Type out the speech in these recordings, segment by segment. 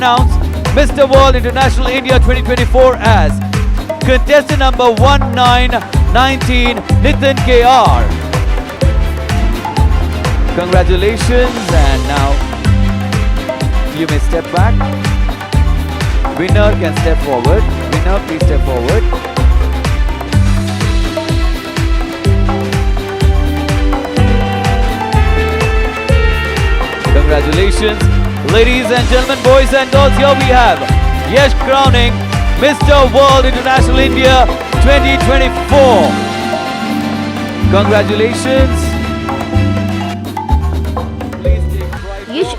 announce Mr. World International India 2024 as contestant number 1919 Nitin KR. Congratulations and now you may step back. Winner can step forward. Winner, please step forward. Congratulations, ladies and gentlemen, boys and girls. Here we have Yash crowning Mr. World International India 2024. Congratulations.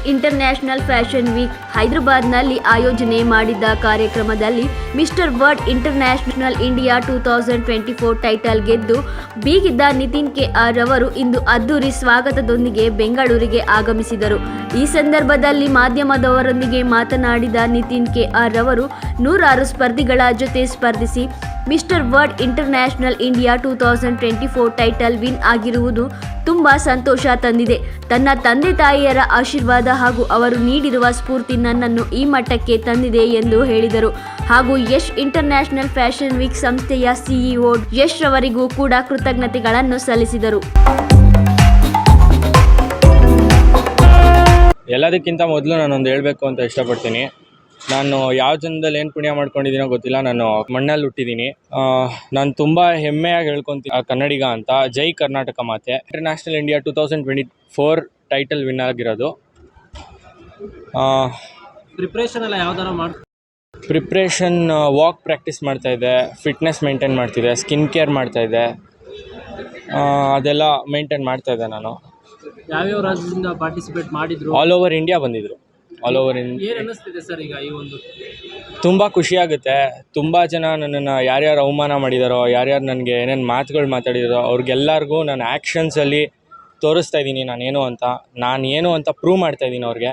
International fashion week ಹೈದರಾಬಾದ್ನಲ್ಲಿ ಆಯೋಜನೆ ಮಾಡಿದ್ದ ಕಾರ್ಯಕ್ರಮದಲ್ಲಿ mister world international India two thousand twenty four title ಗೆದ್ದು ಬೀಗಿದ್ದ Nitin K R ಅವರು ಇಂದು ಅದ್ದೂರಿ ಸ್ವಾಗತದೊಂದಿಗೆ ಬೆಂಗಳೂರಿಗೆ ಆಗಮಿಸಿದರು. ಈ ಸಂದರ್ಭದಲ್ಲಿ ಮಾಧ್ಯಮದವರೊಂದಿಗೆ ಮಾತನಾಡಿದ ನಿತಿನ್ ಕೆ ಆರ್ ಅವರು ನೂರಾರು ಸ್ಪರ್ಧಿಗಳ ಜೊತೆ ಸ್ಪರ್ಧಿಸಿ mister world international India two thousand twenty four title win ಆಗಿರುವುದು ತುಂಬ ಸಂತೋಷ ತಂದಿದೆ. ತನ್ನ ತಂದೆ ತಾಯಿಯರ ಆಶೀರ್ವಾದ ಹಾಗೂ ಅವರು ನೀಡಿರುವ ಸ್ಫೂರ್ತಿ ನನ್ನನ್ನು ಈ ಮಟ್ಟಕ್ಕೆ ತಂದಿದೆ ಎಂದು ಹೇಳಿದರು. ಹಾಗೂ ಯಶ್ ಇಂಟರ್ನ್ಯಾಷನಲ್ ಫ್ಯಾಷನ್ ವೀಕ್ ಸಂಸ್ಥೆಯ ಸಿಇಒ ಯಶ್ ರವರಿಗೂ ಕೂಡ ಕೃತಜ್ಞತೆಗಳನ್ನು ಸಲ್ಲಿಸಿದರು. ಎಲ್ಲದಕ್ಕಿಂತ ಮೊದಲು ನಾನೊಂದು ಹೇಳಬೇಕು ಅಂತ ಇಷ್ಟಪಡ್ತೀನಿ. ನಾನು ಯಾವ ಜನದಲ್ಲಿ ಏನು ಪುಣ್ಯ ಮಾಡ್ಕೊಂಡಿದ್ದೀನೋ ಗೊತ್ತಿಲ್ಲ. ನಾನು ಮಣ್ಣಲ್ಲಿ ಹುಟ್ಟಿದ್ದೀನಿ. ನಾನು ತುಂಬ ಹೆಮ್ಮೆಯಾಗಿ ಹೇಳ್ಕೊತೀನಿ ಆ, ಕನ್ನಡಿಗ ಅಂತ. ಜೈ ಕರ್ನಾಟಕ ಮಾತೆ. International India two thousand twenty four title win ಆಗಿರೋದು ಪ್ರಿಪ್ರೇಷನ್ ಎಲ್ಲ ಯಾವ್ದಾರ ಮಾಡಿ ಪ್ರಿಪ್ರೇಷನ್ ವಾಕ್ ಪ್ರಾಕ್ಟೀಸ್ ಮಾಡ್ತಾಯಿದ್ದೆ ಫಿಟ್ನೆಸ್ ಮೇಂಟೈನ್ ಮಾಡ್ತಿದ್ದೆ ಸ್ಕಿನ್ ಕೇರ್ ಮಾಡ್ತಾಯಿದ್ದೆ ಅದೆಲ್ಲ ಮೇಂಟೈನ್ ಮಾಡ್ತಾಯಿದ್ದೆ ನಾನು. ಯಾವ್ಯಾವ ರಾಜ್ಯದಿಂದ ಪಾರ್ಟಿಸಿಪೇಟ್ ಮಾಡಿದ್ರು? ಆಲ್ ಓವರ್ ಇಂಡಿಯಾ ಬಂದಿದ್ದರು ಆಲ್ ಓವರ್ ಇನ್ ಏನ್ ಅನ್ನಿಸ್ತಿದೆ ಸರ್ ಈಗ ಈ ಒಂದು? ತುಂಬ ಖುಷಿಯಾಗುತ್ತೆ ತುಂಬ ಜನ ನನ್ನನ್ನು ಯಾರ್ಯಾರು ಅವಮಾನ ಮಾಡಿದಾರೋ ಯಾರ್ಯಾರು ನನಗೆ ಏನೇನು ಮಾತುಗಳು ಮಾತಾಡಿದಾರೋ ಅವ್ರಿಗೆಲ್ಲರಿಗೂ ನಾನು ಆ್ಯಕ್ಷನ್ಸಲ್ಲಿ ತೋರಿಸ್ತಾ ಇದ್ದೀನಿ ನಾನೇನು ಅಂತ. ನಾನು ಏನು ಅಂತ ಪ್ರೂವ್ ಮಾಡ್ತಾ ಇದ್ದೀನಿ ಅವ್ರಿಗೆ.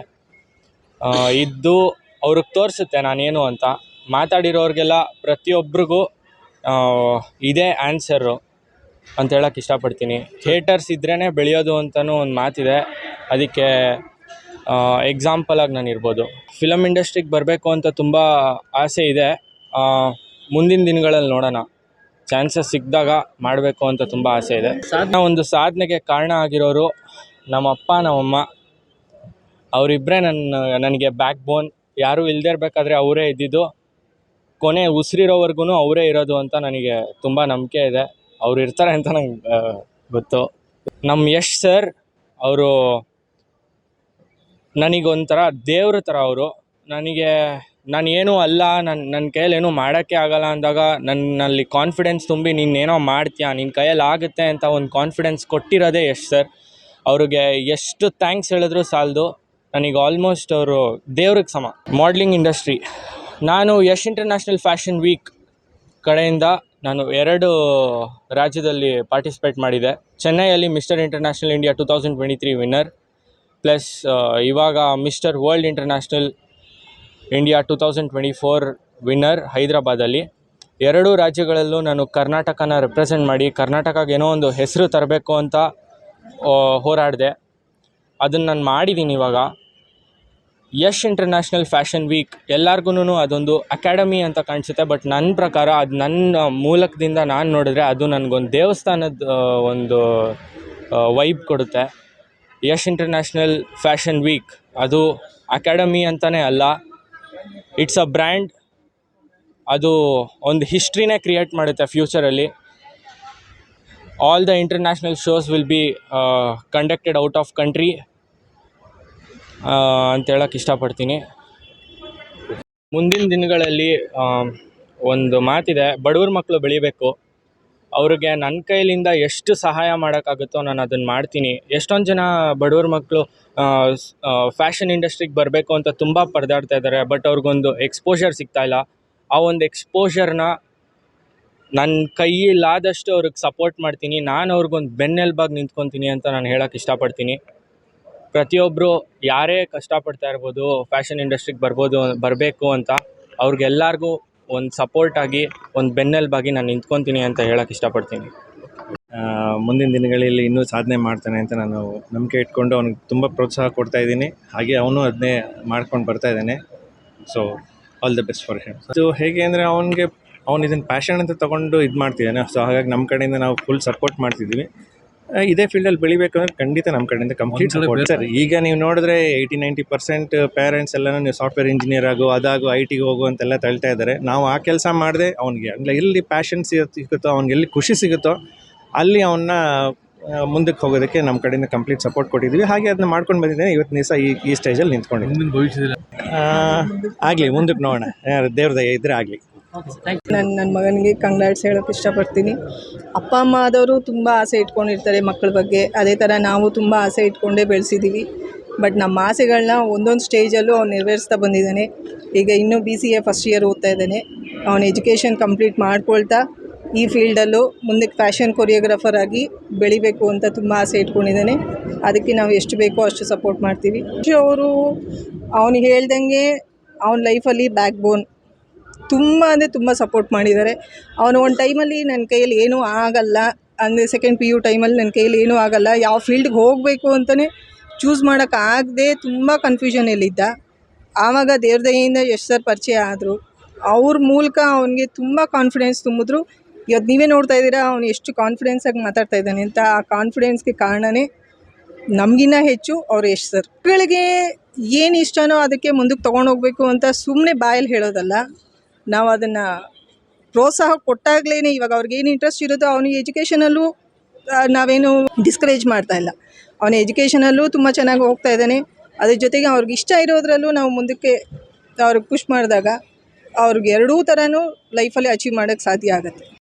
ಆ, ಇದ್ದು ಅವ್ರಿಗೆ ತೋರಿಸುತ್ತೆ ನಾನೇನು ಅಂತ. ಮಾತಾಡಿರೋರಿಗೆಲ್ಲ ಪ್ರತಿಯೊಬ್ಬರಿಗೂ ಇದೇ ಆನ್ಸರು ಅಂತ ಹೇಳಕ್ಕೆ ಇಷ್ಟಪಡ್ತೀನಿ. ಥಿಯೇಟರ್ಸ್ ಇದ್ರೇ ಬೆಳೆಯೋದು ಅಂತಲೂ ಒಂದು ಮಾತಿದೆ. ಅದಕ್ಕೆ ಎಕ್ಸಾಂಪಲಾಗಿ ನಾನು ಇರ್ಬೋದು. ಫಿಲಮ್ ಇಂಡಸ್ಟ್ರಿಗೆ ಬರಬೇಕು ಅಂತ ತುಂಬ ಆಸೆ ಇದೆ. ಮುಂದಿನ ದಿನಗಳಲ್ಲಿ ನೋಡೋಣ. ಚಾನ್ಸಸ್ ಸಿಕ್ಕಿದಾಗ ಮಾಡಬೇಕು ಅಂತ ತುಂಬ ಆಸೆ ಇದೆ. ಸಾಧನೆ ಒಂದು ಸಾಧನೆಗೆ ಕಾರಣ ಆಗಿರೋರು ನಮ್ಮಪ್ಪ, ನಮ್ಮಮ್ಮ. ಅವರಿಬ್ಬರೇ ನನ್ನ ನನಗೆ ಬ್ಯಾಕ್ ಬೋನ್ ಯಾರೂ ಇಲ್ಲದೇ ಇರಬೇಕಾದ್ರೆ ಅವರೇ ಇದ್ದಿದ್ದು. ಕೊನೆ ಉಸಿರಿರೋವರೆಗೂ ಅವರೇ ಇರೋದು ಅಂತ ನನಗೆ ತುಂಬ ನಂಬಿಕೆ ಇದೆ. ಅವ್ರು ಇರ್ತಾರೆ ಅಂತ ನಂಗೆ ಗೊತ್ತು. ನಮ್ಮ ಯಶ್ ಸರ್, ಅವರು ನನಗೊಂಥರ ದೇವ್ರ ಥರ ಅವರು. ನನಗೆ ನಾನು ಏನೂ ಅಲ್ಲ ನನ್ನ ನನ್ನ ಕೈಯಲ್ಲಿ ಏನೂ ಮಾಡೋಕ್ಕೆ ಆಗಲ್ಲ ಅಂದಾಗ ನನ್ನಲ್ಲಿ ಕಾನ್ಫಿಡೆನ್ಸ್ ತುಂಬಿ ನೀನೇನೋ ಮಾಡ್ತೀಯ ನಿನ್ನ ಕೈಯಲ್ಲಿ ಆಗುತ್ತೆ ಅಂತ ಒಂದು ಕಾನ್ಫಿಡೆನ್ಸ್ ಕೊಟ್ಟಿರೋದೇ ಯಶ್ ಸರ್ ಅವ್ರಿಗೆ ಎಷ್ಟು ಥ್ಯಾಂಕ್ಸ್ ಹೇಳಿದ್ರು ಸಾಲದು. ನನಗೆ ಆಲ್ಮೋಸ್ಟ್ ಅವರು ದೇವ್ರಿಗೆ ಸಮ. ಮಾಡ್ಲಿಂಗ್ ಇಂಡಸ್ಟ್ರಿ ನಾನು ಯಶ್ ಇಂಟರ್ನ್ಯಾಷನಲ್ ಫ್ಯಾಷನ್ ವೀಕ್ ಕಡೆಯಿಂದ ನಾನು ಎರಡು ರಾಜ್ಯದಲ್ಲಿ ಪಾರ್ಟಿಸಿಪೇಟ್ ಮಾಡಿದೆ. ಚೆನ್ನೈಯಲ್ಲಿ mister international India two thousand twenty three winner plus ಇವಾಗ mister world international India two thousand twenty four winner ಹೈದರಾಬಾದಲ್ಲಿ. ಎರಡೂ ರಾಜ್ಯಗಳಲ್ಲೂ ನಾನು ಕರ್ನಾಟಕನ ರೆಪ್ರೆಸೆಂಟ್ ಮಾಡಿ, ಕರ್ನಾಟಕಕ್ಕೆ ಏನೋ ಒಂದು ಹೆಸರು ತರಬೇಕು ಅಂತ ಹೋರಾಡಿದೆ. ಅದನ್ನು ನಾನು ಮಾಡಿದ್ದೀನಿ ಇವಾಗ. ಯಶ್ ಇಂಟರ್ನ್ಯಾಷನಲ್ ಫ್ಯಾಷನ್ ವೀಕ್ ಎಲ್ಲರಿಗೂ ಅದೊಂದು ಅಕಾಡೆಮಿ ಅಂತ ಕಾಣಿಸುತ್ತೆ, ಬಟ್ ನನ್ನ ಪ್ರಕಾರ ಅದು ನನ್ನ ಮೂಲಕದಿಂದ ನಾನು ನೋಡಿದ್ರೆ ಅದು ನನಗೊಂದು ದೇವಸ್ಥಾನದ ಒಂದು ವೈಬ್ ಕೊಡುತ್ತೆ. Yash international fashion week. ಅದು ಅಕಾಡೆಮಿ ಅಂತಲೇ ಅಲ್ಲ. ಇಟ್ಸ್ ಅ ಬ್ರ್ಯಾಂಡ್ ಅದು ಒಂದು ಹಿಸ್ಟ್ರಿನೇ ಕ್ರಿಯೇಟ್ ಮಾಡುತ್ತೆ ಫ್ಯೂಚರಲ್ಲಿ all the international shows will be conducted out of country ಅಂತ ಹೇಳಕ್ಕೆ ಇಷ್ಟಪಡ್ತೀನಿ. ಮುಂದಿನ ದಿನಗಳಲ್ಲಿ ಒಂದು ಮಾತಿದೆ, ಬಡವ್ರ ಮಕ್ಕಳು ಬೆಳಿಬೇಕು. ಅವ್ರಿಗೆ ನನ್ನ ಕೈಲಿಂದ ಎಷ್ಟು ಸಹಾಯ ಮಾಡೋಕ್ಕಾಗುತ್ತೋ ನಾನು ಅದನ್ನು ಮಾಡ್ತೀನಿ. ಎಷ್ಟೊಂದು ಜನ ಬಡವ್ರ ಮಕ್ಕಳು ಫ್ಯಾಷನ್ ಇಂಡಸ್ಟ್ರಿಗೆ ಬರಬೇಕು ಅಂತ ತುಂಬ ಪರದಾಡ್ತಾ ಇದ್ದಾರೆ ಬಟ್ ಅವ್ರಿಗೊಂದು ಎಕ್ಸ್ಪೋಷರ್ ಸಿಗ್ತಾ ಇಲ್ಲ. ಆ ಒಂದು ಎಕ್ಸ್ಪೋಷರ್ನ ನನ್ನ ಕೈಯಲ್ಲಾದಷ್ಟು ಅವ್ರಿಗೆ ಸಪೋರ್ಟ್ ಮಾಡ್ತೀನಿ. ನಾನು ಅವ್ರಿಗೊಂದು ಬೆನ್ನೆಲುಬಾಗಿ ನಿಂತ್ಕೊತೀನಿ ಅಂತ ನಾನು ಹೇಳೋಕ್ಕೆ ಇಷ್ಟಪಡ್ತೀನಿ. ಪ್ರತಿಯೊಬ್ಬರು ಯಾರೇ ಕಷ್ಟಪಡ್ತಾ ಇರ್ಬೋದು, ಫ್ಯಾಷನ್ ಇಂಡಸ್ಟ್ರಿಗೆ ಬರ್ಬೋದು, ಬರಬೇಕು ಅಂತ, ಅವ್ರಿಗೆಲ್ಲರಿಗೂ ಒಂದು ಸಪೋರ್ಟ್ ಆಗಿ, ಒಂದು ಬೆನ್ನೆಲುಬಾಗಿ ನಾನು ನಿಂತ್ಕೊತೀನಿ ಅಂತ ಹೇಳಕ್ಕೆ ಇಷ್ಟಪಡ್ತೀನಿ. ಮುಂದಿನ ದಿನಗಳಲ್ಲಿ ಇನ್ನೂ ಸಾಧನೆ ಮಾಡ್ತಾನೆ ಅಂತ ನಾನು ನಂಬಿಕೆ ಇಟ್ಕೊಂಡು ಅವ್ನಿಗೆ ತುಂಬ ಪ್ರೋತ್ಸಾಹ ಕೊಡ್ತಾ ಇದ್ದೀನಿ. ಹಾಗೆ ಅವನು ಅದನ್ನೇ ಮಾಡ್ಕೊಂಡು ಬರ್ತಾ ಇದ್ದಾನೆ. So all the best for him ಅದು ಹೇಗೆ ಅಂದರೆ ಅವನಿಗೆ, ಅವ್ನು ಇದನ್ನು ಪ್ಯಾಷನ್ ಅಂತ ತೊಗೊಂಡು ಇದು ಮಾಡ್ತಿದ್ದಾನೆ ಸೊ ಹಾಗಾಗಿ ನಮ್ಮ ಕಡೆಯಿಂದ ನಾವು ಫುಲ್ ಸಪೋರ್ಟ್ ಮಾಡ್ತಿದ್ದೀವಿ. ಇದೇ ಫೀಲ್ಡಲ್ಲಿ ಬೆಳಿಬೇಕಂದ್ರೆ ಖಂಡಿತ ನಮ್ಮ ಕಡೆಯಿಂದ ಕಂಪ್ಲೀಟ್ ಸಪೋರ್ಟ್ ಸರ್ ಈಗ ನೀವು ನೋಡಿದ್ರೆ ಏಯ್ಟಿ ನೈಂಟಿ ಪರ್ಸೆಂಟ್ ಪೇರೆಂಟ್ಸ್ ಎಲ್ಲ ನೀವು ಸಾಫ್ಟ್ವೇರ್ ಇಂಜಿನಿಯರ್ ಆಗು ಅದಾಗು ಐ ಟಿಗೆ ಹೋಗು ಅಂತೆಲ್ಲ ತಳ್ತಾ ಇದ್ದಾರೆ. ನಾವು ಆ ಕೆಲಸ ಮಾಡಿದೆ ಅವ್ನಿಗೆ ಅಂದರೆ ಎಲ್ಲಿ ಪ್ಯಾಷನ್ ಸಿಗುತ್ತೋ ಅವ್ನಿಗೆ ಎಲ್ಲಿ ಖುಷಿ ಸಿಗುತ್ತೋ ಅಲ್ಲಿ ಅವನ್ನ ಮುಂದಕ್ಕೆ ಹೋಗೋದಕ್ಕೆ ನಮ್ಮ ಕಡೆಯಿಂದ ಕಂಪ್ಲೀಟ್ ಸಪೋರ್ಟ್ ಕೊಟ್ಟಿದ್ದೀವಿ. ಹಾಗೆ ಅದನ್ನ ಮಾಡ್ಕೊಂಡು ಬಂದಿದ್ದೇನೆ. ಇವತ್ತು ದಿವಸ ಈ ಈ ಸ್ಟೇಜಲ್ಲಿ ನಿಂತ್ಕೊಂಡಿದ್ದೀನಿ ಆಗಲಿ ಮುಂದಕ್ಕೆ ನೋಡೋಣ. ಯಾರು ಇದ್ದರೆ ಆಗಲಿ. ನಾನು ನನ್ನ ಮಗನಿಗೆ ಕಂಗ್ರಾಟ್ಸ್ ಹೇಳೋಕ್ಕೆ ಇಷ್ಟಪಡ್ತೀನಿ. ಅಪ್ಪ, ಅಮ್ಮ ಆದವರು ತುಂಬ ಆಸೆ ಇಟ್ಕೊಂಡಿರ್ತಾರೆ ಮಕ್ಕಳ ಬಗ್ಗೆ. ಅದೇ ಥರ ನಾವು ತುಂಬ ಆಸೆ ಇಟ್ಕೊಂಡೇ ಬೆಳೆಸಿದ್ದೀವಿ ಬಟ್ ನಮ್ಮ ಆಸೆಗಳನ್ನ ಒಂದೊಂದು ಸ್ಟೇಜಲ್ಲೂ ಅವ್ನು ನೆರವೇರಿಸ್ತಾ ಬಂದಿದ್ದಾನೆ. ಈಗ ಇನ್ನೂ B C A first year ಓದ್ತಾ ಇದ್ದಾನೆ. ಅವನ ಎಜುಕೇಷನ್ ಕಂಪ್ಲೀಟ್ ಮಾಡ್ಕೊಳ್ತಾ ಈ ಫೀಲ್ಡಲ್ಲೂ ಮುಂದಕ್ಕೆ ಫ್ಯಾಷನ್ ಕೊರಿಯೋಗ್ರಾಫರ್ ಆಗಿ ಬೆಳಿಬೇಕು ಅಂತ ತುಂಬ ಆಸೆ ಇಟ್ಕೊಂಡಿದ್ದಾನೆ. ಅದಕ್ಕೆ ನಾವು ಎಷ್ಟು ಬೇಕೋ ಅಷ್ಟು ಸಪೋರ್ಟ್ ಮಾಡ್ತೀವಿ. ಅವರು ಅವನಿಗೆ ಹೇಳ್ದಂಗೆ ಅವನ ಲೈಫಲ್ಲಿ ಬ್ಯಾಕ್ ಬೋನ್ ತುಂಬ ಅಂದರೆ ತುಂಬ ಸಪೋರ್ಟ್ ಮಾಡಿದ್ದಾರೆ. ಅವನು ಒಂದು ಟೈಮಲ್ಲಿ ನನ್ನ ಕೈಯಲ್ಲಿ ಏನೂ ಆಗಲ್ಲ. ಅಂದರೆ ಸೆಕೆಂಡ್ ಪಿ ಯು ಟೈಮಲ್ಲಿ ನನ್ನ ಕೈಯಲ್ಲಿ ಏನೂ ಆಗಲ್ಲ. ಯಾವ ಫೀಲ್ಡ್ಗೆ ಹೋಗಬೇಕು ಅಂತಲೇ ಚೂಸ್ ಮಾಡೋಕ್ಕಾಗದೆ ತುಂಬ ಕನ್ಫ್ಯೂಷನಲ್ಲಿದ್ದ ಆವಾಗ ದೇವ್ರ ಯಶ್ ಸರ್ ಪರಿಚಯ ಆದರು. ಅವ್ರ ಮೂಲಕ ಅವನಿಗೆ ತುಂಬ ಕಾನ್ಫಿಡೆನ್ಸ್ ತುಂಬಿದ್ರು. ಇವತ್ತು ನೀವೇ ನೋಡ್ತಾ ಇದ್ದೀರಾ, ಅವನು ಎಷ್ಟು ಕಾನ್ಫಿಡೆನ್ಸಾಗಿ ಮಾತಾಡ್ತಾ ಇದ್ದಾನೆ ಅಂತ. ಆ ಕಾನ್ಫಿಡೆನ್ಸ್ಗೆ ಕಾರಣನೇ ನಮಗಿನ್ನ ಹೆಚ್ಚು ಅವ್ರ ಎಷ್ಟು ಸರ್ ಮಕ್ಕಳಿಗೆ ಏನು ಇಷ್ಟನೋ ಅದಕ್ಕೆ ಮುಂದಕ್ಕೆ ತೊಗೊಂಡೋಗ್ಬೇಕು ಅಂತ ಸುಮ್ಮನೆ ಬಾಯಲ್ಲಿ ಹೇಳೋದಲ್ಲ. ನಾವು ಅದನ್ನು ಪ್ರೋತ್ಸಾಹ ಕೊಟ್ಟಾಗಲೇ ಇವಾಗ ಅವ್ರಿಗೆ ಏನು ಇಂಟ್ರೆಸ್ಟ್ ಇರುತ್ತೋ ಅವನಿಗೆ ಎಜುಕೇಷನಲ್ಲೂ ನಾವೇನು ಡಿಸ್ಕರೇಜ್ ಮಾಡ್ತಾ ಇಲ್ಲ. ಅವನ ಎಜುಕೇಷನಲ್ಲೂ ತುಂಬ ಚೆನ್ನಾಗಿ ಹೋಗ್ತಾ ಇದ್ದಾನೆ. ಅದ್ರ ಜೊತೆಗೆ ಅವ್ರಿಗೆ ಇಷ್ಟ ಇರೋದ್ರಲ್ಲೂ ನಾವು ಮುಂದಕ್ಕೆ ಅವ್ರಿಗೆ ಪುಷ್ ಮಾಡಿದಾಗ ಅವ್ರಿಗೆ ಎರಡೂ ಥರನೂ ಲೈಫಲ್ಲಿ ಅಚೀವ್ ಮಾಡೋಕ್ಕೆ ಸಾಧ್ಯ ಆಗುತ್ತೆ.